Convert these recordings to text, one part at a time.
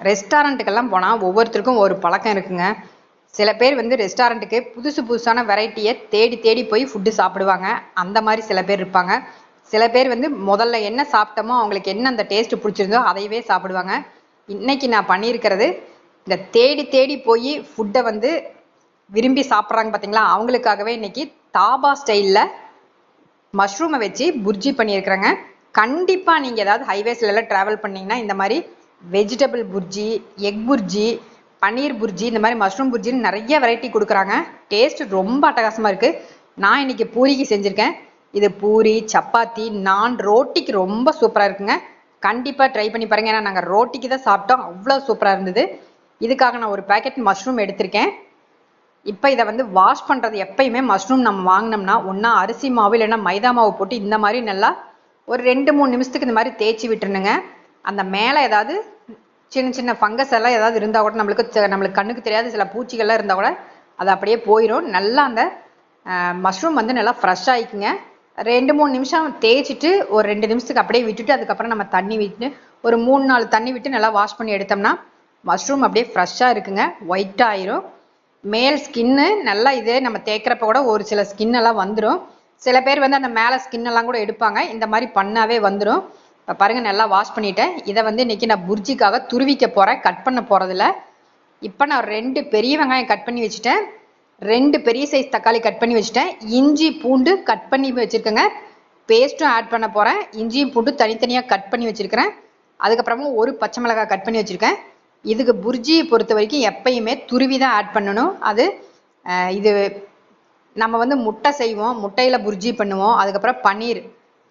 ரெஸ்டாரண்ட்டுக்கெல்லாம் போனால் ஒவ்வொருத்தருக்கும் ஒரு பழக்கம் இருக்குங்க. சில பேர் வந்து ரெஸ்டாரண்ட்டுக்கு புதுசு புதுசான வெரைட்டியை தேடி தேடி போய் ஃபுட்டு சாப்பிடுவாங்க. அந்த மாதிரி சில பேர் இருப்பாங்க. சில பேர் வந்து முதல்ல என்ன சாப்பிட்டோமோ அவங்களுக்கு என்ன அந்த டேஸ்ட் பிடிச்சிருந்தோ அதையவே சாப்பிடுவாங்க. இன்னைக்கு நான் பண்ணியிருக்கிறது இந்த தேடி தேடி போய் ஃபுட்டை வந்து விரும்பி சாப்பிட்றாங்க பார்த்தீங்களா அவங்களுக்காகவே இன்னைக்கு தாபா ஸ்டைலில் மஷ்ரூமை வச்சு புர்ஜி பண்ணியிருக்கிறேங்க. கண்டிப்பாக நீங்கள் ஏதாவது ஹைவேஸ்ல எல்லாம் ட்ராவல் பண்ணிங்கன்னா இந்த மாதிரி வெஜிடபிள் புர்ஜி எக் புர்ஜி பன்னீர் புர்ஜி இந்த மாதிரி மஷ்ரூம் புர்ஜின்னு நிறைய வெரைட்டி கொடுக்குறாங்க. டேஸ்ட் ரொம்ப அட்டகாசமாக இருக்குது நான் இன்னைக்கு பூரிக்கு செஞ்சுருக்கேன். இது பூரி சப்பாத்தி நான் ரோட்டிக்கு ரொம்ப சூப்பராக இருக்குங்க. கண்டிப்பாக ட்ரை பண்ணி பாருங்கள் ஏன்னா நாங்கள் ரோட்டிக்கு தான் சாப்பிட்டோம். அவ்வளோ சூப்பராக இருந்தது. இதுக்காக நான் ஒரு பேக்கெட் மஷ்ரூம் எடுத்திருக்கேன். இப்போ இதை வந்து வாஷ் பண்ணுறது எப்பயுமே மஷ்ரூம் நம்ம வாங்கினோம்னா ஒன்றா அரிசி மாவு இல்லைன்னா மைதா மாவு போட்டு இந்த மாதிரி நல்லா ஒரு ரெண்டு மூணு நிமிஷத்துக்கு இந்த மாதிரி தேய்ச்சி விட்டுருணுங்க அந்த மேலே ஏதாவது சின்ன சின்ன ஃபங்கஸ் எல்லாம் ஏதாவது இருந்தால் கூட நம்மளுக்கு நம்மளுக்கு கண்ணுக்கு தெரியாத சில பூச்சிகள்லாம் இருந்தால் கூட அது அப்படியே போயிடும் நல்லா அந்த மஷ்ரூம் வந்து நல்லா ஃப்ரெஷ் ஆகிக்குங்க ரெண்டு மூணு நிமிஷம் தேய்ச்சிட்டு ஒரு ரெண்டு நிமிஷத்துக்கு அப்படியே விட்டுட்டு அதுக்கப்புறம் நம்ம தண்ணி விட்டு ஒரு மூணு நாலு தண்ணி விட்டு நல்லா வாஷ் பண்ணி எடுத்தோம்னா மஷ்ரூம் அப்படியே ஃப்ரெஷ்ஷாக இருக்குங்க. ஒயிட்டாக ஆயிரும். மேல் ஸ்கின்னு நல்லா இதே நம்ம தேய்க்கிறப்ப கூட ஒரு சில ஸ்கின் எல்லாம் வந்துடும் சில பேர் வந்து அந்த மேலே ஸ்கின் எல்லாம் கூட எடுப்பாங்க. இந்த மாதிரி பண்ணாவே வந்துடும் இப்போ பாருங்க நல்லா வாஷ் பண்ணிட்டேன். இதை வந்து இன்னைக்கு நான் புர்ஜிக்காக துருவிக்க போகிறேன் கட் பண்ண போகிறதில்ல இப்போ நான் ரெண்டு பெரிய வெங்காயம் கட் பண்ணி வச்சுட்டேன். ரெண்டு பெரிய சைஸ் தக்காளி கட் பண்ணி வச்சுட்டேன். இஞ்சி பூண்டு கட் பண்ணி வச்சுருக்கேங்க. பேஸ்ட்டும் ஆட் பண்ண போகிறேன் இஞ்சியும் பூண்டு தனித்தனியாக கட் பண்ணி வச்சுருக்கிறேன். அதுக்கப்புறமா ஒரு பச்சை மிளகாய் கட் பண்ணி வச்சுருக்கேன். இதுக்கு புர்ஜியை பொறுத்த வரைக்கும் எப்பயுமே துருவி தான் ஆட் பண்ணணும். அது இது நம்ம வந்து முட்டை செய்வோம். முட்டையில் புர்ஜி பண்ணுவோம். அதுக்கப்புறம் பன்னீர்.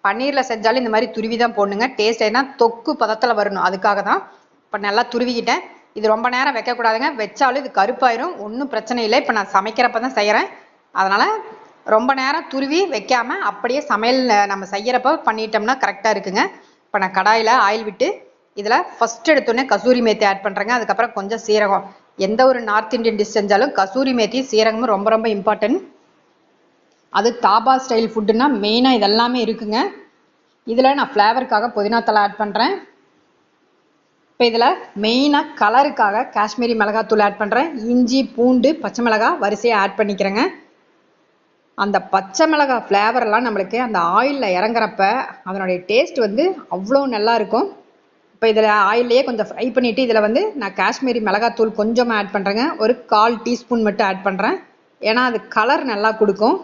பன்னீரில் செஞ்சாலும் இந்த மாதிரி துருவி தான் போடணுங்க. டேஸ்ட் ஏன்னா தொக்கு பதத்தில் வரணும். அதுக்காக தான் இப்போ நல்லா துருவிக்கிட்டேன். இது ரொம்ப நேரம் வைக்கக்கூடாதுங்க. வச்சாலும் இது கருப்பாயிரும். ஒன்றும் பிரச்சனை இல்லை. இப்போ நான் சமைக்கிறப்ப தான் செய்கிறேன் அதனால் ரொம்ப நேரம் துருவி வைக்காம அப்படியே சமையல் நம்ம செய்யறப்ப பண்ணிட்டோம்னா கரெக்டாக இருக்குங்க. இப்போ நான் கடாயில் ஆயில் விட்டு இதில் ஃபர்ஸ்ட் எடுத்தோடனே கசூரி மேத்தி ஆட் பண்ணுறேங்க அதுக்கப்புறம் கொஞ்சம் சீரகம். எந்த ஒரு நார்த் இந்தியன் டிஷ் செஞ்சாலும் கசூரி மேத்தி சீரகமும் ரொம்ப ரொம்ப இம்பார்ட்டன்ட் அது தாபா ஸ்டைல் ஃபுட்டுனா மெயினாக இதெல்லாமே இருக்குங்க. இதில் நான் ஃப்ளேவருக்காக புதினா தலை ஆட் பண்ணுறேன் இப்போ இதில் மெயினாக கலருக்காக காஷ்மீரி மிளகாத்தூள் ஆட் பண்ணுறேன் இஞ்சி பூண்டு பச்சை மிளகாய் வரிசையாக ஆட் பண்ணிக்கிறேங்க. அந்த பச்சை மிளகாய் ஃப்ளேவர்லாம் நம்மளுக்கு அந்த ஆயிலில் இறங்குறப்ப அதனுடைய டேஸ்ட் வந்து அவ்வளோ நல்லா இருக்கும். இப்போ இதில் ஆயிலையே கொஞ்சம் ஃப்ரை பண்ணிவிட்டு இதில் வந்து நான் காஷ்மீரி மிளகாத்தூள் கொஞ்சமாக ஆட் பண்ணுறேங்க ஒரு கால் டீஸ்பூன் மட்டும் ஆட் பண்ணுறேன் ஏன்னா அது கலர் நல்லா கொடுக்கும்.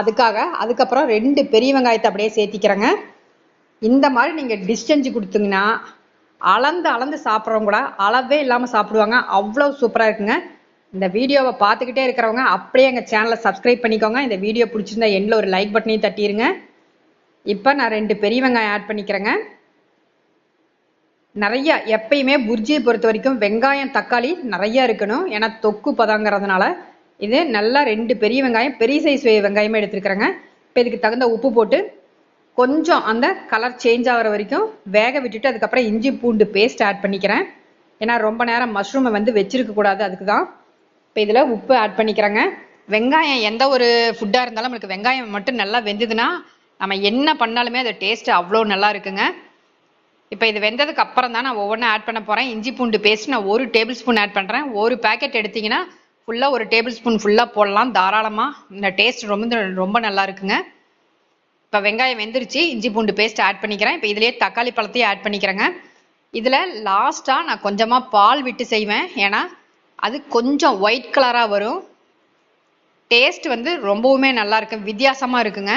அதுக்காக அதுக்கப்புறம் ரெண்டு பெரிய வெங்காயத்தை அப்படியே சேர்த்திக்கிறேங்க. இந்த மாதிரி நீங்கள் டிஸ்டன்ஸ் கொடுத்தீங்கன்னா அளந்து அளந்து சாப்பிட்றவங்க கூட அளவே இல்லாமல் சாப்பிடுவாங்க. அவ்வளோ சூப்பராக இருக்குங்க. இந்த வீடியோவை பார்த்துக்கிட்டே இருக்கிறவங்க அப்படியே எங்கள் சேனலை சப்ஸ்கிரைப் பண்ணிக்கோங்க. இந்த வீடியோ பிடிச்சிருந்தா எண்டில் ஒரு லைக் பட்டனையும் தட்டிடுங்க இப்போ நான் ரெண்டு பெரிய வெங்காயம் ஆட் பண்ணிக்கிறேங்க. நிறைய எப்பயுமே புர்ஜியை பொறுத்த வரைக்கும் வெங்காயம் தக்காளி நிறைய இருக்கணும். ஏன்னா தொக்கு பதங்கிறதுனால இது நல்லா ரெண்டு பெரிய வெங்காயம் பெரிய சைஸ் வெங்காயமே எடுத்துருக்குறேங்க. இப்போ இதுக்கு தகுந்த உப்பு போட்டு கொஞ்சம் அந்த கலர் சேஞ்ச் ஆகிற வரைக்கும் வேக விட்டுட்டு அதுக்கப்புறம் இஞ்சி பூண்டு பேஸ்ட் ஆட் பண்ணிக்கிறேன். ஏன்னா ரொம்ப நேரம் மஷ்ரூமை வந்து வச்சிருக்க கூடாது அதுக்கு தான் இப்போ இதில் உப்பு ஆட் பண்ணிக்கிறேங்க. வெங்காயம் எந்த ஒரு ஃபுட்டாக இருந்தாலும் நமக்கு வெங்காயம் மட்டும் நல்லா வெந்ததுன்னா நம்ம என்ன பண்ணாலுமே அது டேஸ்ட் அவ்வளோ நல்லா இருக்குங்க. இப்போ இது வெந்ததுக்கு அப்புறம் தான் நான் ஒவ்வொன்றும் ஆட் பண்ண போகிறேன் இஞ்சி பூண்டு பேஸ்ட் நான் ஒரு டேபிள் ஸ்பூன் ஆட் பண்ணுறேன் ஒரு பேக்கெட் எடுத்தீங்கன்னா ஃபுல்லாக ஒரு டேபிள் ஸ்பூன் ஃபுல்லாக போடலாம். தாராளமாக இந்த டேஸ்ட் ரொம்ப ரொம்ப நல்லா இருக்குங்க. இப்போ வெங்காயம் வெந்துருச்சு. இஞ்சி பூண்டு பேஸ்ட் ஆட் பண்ணிக்கிறேன். இப்போ இதுலேயே தக்காளி பழத்தையும் ஆட் பண்ணிக்கிறேங்க. இதில் லாஸ்ட்டாக நான் கொஞ்சமாக பால் விட்டு செய்வேன். ஏன்னா அது கொஞ்சம் ஒயிட் கலராக வரும். டேஸ்ட் வந்து ரொம்பவுமே நல்லா இருக்கு. வித்தியாசமாக இருக்குங்க.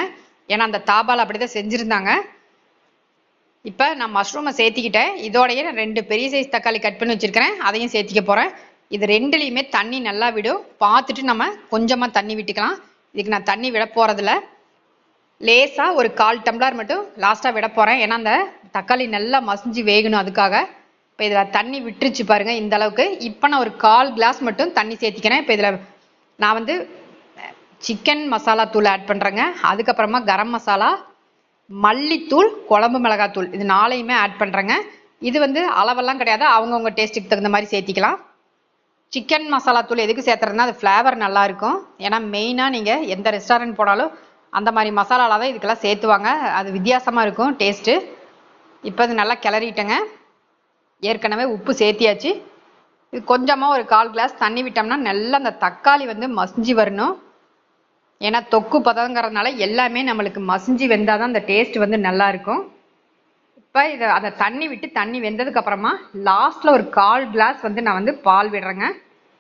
ஏன்னா அந்த தாபால் அப்படி தான் செஞ்சுருந்தாங்க. இப்போ நான் மஷ்ரூமை சேர்த்திக்கிட்டேன். இதோடையே நான் ரெண்டு பெரிய சைஸ் தக்காளி கட் பண்ணி வச்சுருக்கிறேன். அதையும் சேர்த்திக்க போகிறேன் இது ரெண்டுலேயுமே தண்ணி நல்லா விடும். பார்த்துட்டு நம்ம கொஞ்சமாக தண்ணி விட்டுக்கலாம். இதுக்கு நான் தண்ணி விட போகிறதில்ல லேசாக ஒரு கால் டம்ளர் மட்டும் லாஸ்ட்டாக விட போகிறேன் ஏன்னா அந்த தக்காளி நல்லா மசிஞ்சு வேகணும் அதுக்காக. இப்போ இதில் தண்ணி விட்டுருச்சு பாருங்கள் இந்த அளவுக்கு. இப்போ நான் ஒரு கால் கிளாஸ் மட்டும் தண்ணி சேர்த்திக்கிறேன். இப்போ இதில் நான் வந்து சிக்கன் மசாலா தூள் ஆட் பண்ணுறேங்க அதுக்கப்புறமா கரம் மசாலா மல்லித்தூள் குழம்பு மிளகாத்தூள். இது நாளையுமே ஆட் பண்ணுறேங்க இது வந்து அளவெல்லாம் கிடையாது. அவங்கவுங்க டேஸ்ட்டுக்கு தகுந்த மாதிரி சேர்த்திக்கலாம். சிக்கன் மசாலா தூள் எதுக்கு சேர்த்துறதுனா அது ஃப்ளேவர் நல்லாயிருக்கும். ஏன்னா மெயினாக நீங்கள் எந்த ரெஸ்டாரண்ட் போனாலும் அந்த மாதிரி மசாலாவில் தான் இதுக்கெல்லாம் சேர்த்துவாங்க. அது வித்தியாசமாக இருக்கும் டேஸ்ட்டு இப்போ அது நல்லா கிளறிட்டேங்க. ஏற்கனவே உப்பு சேர்த்தியாச்சு. இது கொஞ்சமாக ஒரு கால் கிளாஸ் தண்ணி விட்டோம்னா நல்லா அந்த தக்காளி வந்து மசிஞ்சு வரணும். ஏன்னா தொக்கு பதங்கிறதுனால எல்லாமே நம்மளுக்கு மசிஞ்சு வெந்தால் தான் அந்த டேஸ்ட் வந்து நல்லாயிருக்கும். இப்போ இதை அதை தண்ணி விட்டு தண்ணி வெந்ததுக்கு அப்புறமா லாஸ்ட்டில் ஒரு கால் கிளாஸ் வந்து நான் வந்து பால் விடுறேங்க.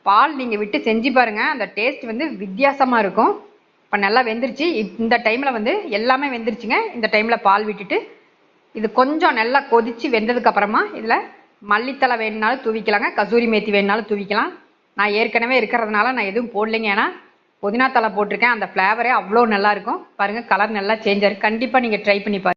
பால் நீங்கள் விட்டு செஞ்சு பாருங்க. அந்த டேஸ்ட் வந்து வித்தியாசமாக இருக்கும். இப்போ நல்லா வெந்துருச்சு. இந்த டைமில் வந்து எல்லாமே வெந்துருச்சுங்க. இந்த டைமில் பால் விட்டுட்டு இது கொஞ்சம் நல்லா கொதிச்சு வெந்ததுக்கு அப்புறமா இதில் மல்லித்தலை வேணுனாலும் தூவிக்கலாங்க. கசூரி மேத்தி வேணுனாலும் தூவிக்கலாம். நான் ஏற்கனவே இருக்கிறதுனால நான் எதுவும் போடலைங்க. ஏன்னா புதினா தலை போட்டிருக்கேன். அந்த ஃப்ளேவரே அவ்வளோ நல்லா இருக்கும். பாருங்க கலர் நல்லா சேஞ்ச் ஆயிருக்கு. கண்டிப்பாக நீங்கள் ட்ரை பண்ணி பாருங்க.